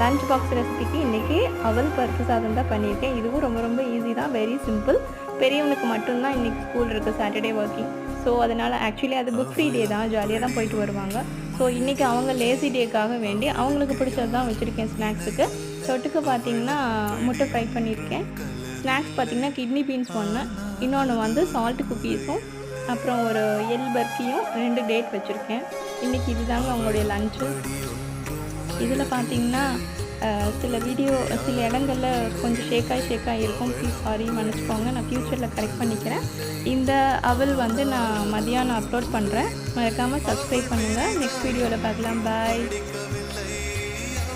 Lunch box ரெசிபிக்கு இன்றைக்கி அவல் பருப்பு சாதம் தான் பண்ணியிருக்கேன். இதுவும் ரொம்ப ரொம்ப ஈஸி தான். வெரி சிம்பிள் பெரியவனுக்கு மட்டும்தான் இன்றைக்கி ஸ்கூல் இருக்குது சாட்டர்டே ஒர்க்கிங் ஸோ அதனால் ஆக்சுவலி அது புக் ஃப்ரீ டே தான். ஜாலியாக தான் போயிட்டு வருவாங்க. ஸோ இன்றைக்கி அவங்க லேசி டேக்காக வேண்டி அவங்களுக்கு பிடிச்சது தான் வச்சுருக்கேன் ஸ்நாக்ஸுக்கு தொட்டுக்கு பார்த்தீங்கன்னா முட்டை ஃப்ரை பண்ணியிருக்கேன். ஸ்நாக்ஸ் பார்த்தீங்கன்னா கிட்னி பீன்ஸ் ஒன்று இன்னொன்று வந்து சால்ட் குக்கீஸும் அப்புறம் ஒரு எல் பர்க்கியும் ரெண்டு டேட் வச்சுருக்கேன். இன்றைக்கி இதுதாங்க அவங்களுடைய லஞ்சு இதில் பார்த்தீங்கன்னா சில வீடியோ சில இடங்களில் கொஞ்சம் ஷேக்காகி ஷேக்காக இருக்கும். ப்ளீஸ் சாரி மன்னிச்சுக்கோங்க. நான் ஃப்யூச்சரில் கரெக்ட் பண்ணிக்கிறேன். இந்த அவள் வந்து நான் மதியானம் அப்லோட் பண்ணுறேன் மறக்காமல் சப்ஸ்கிரைப் பண்ணுங்கள் நெக்ஸ்ட் வீடியோவில் பார்க்கலாம். பாய்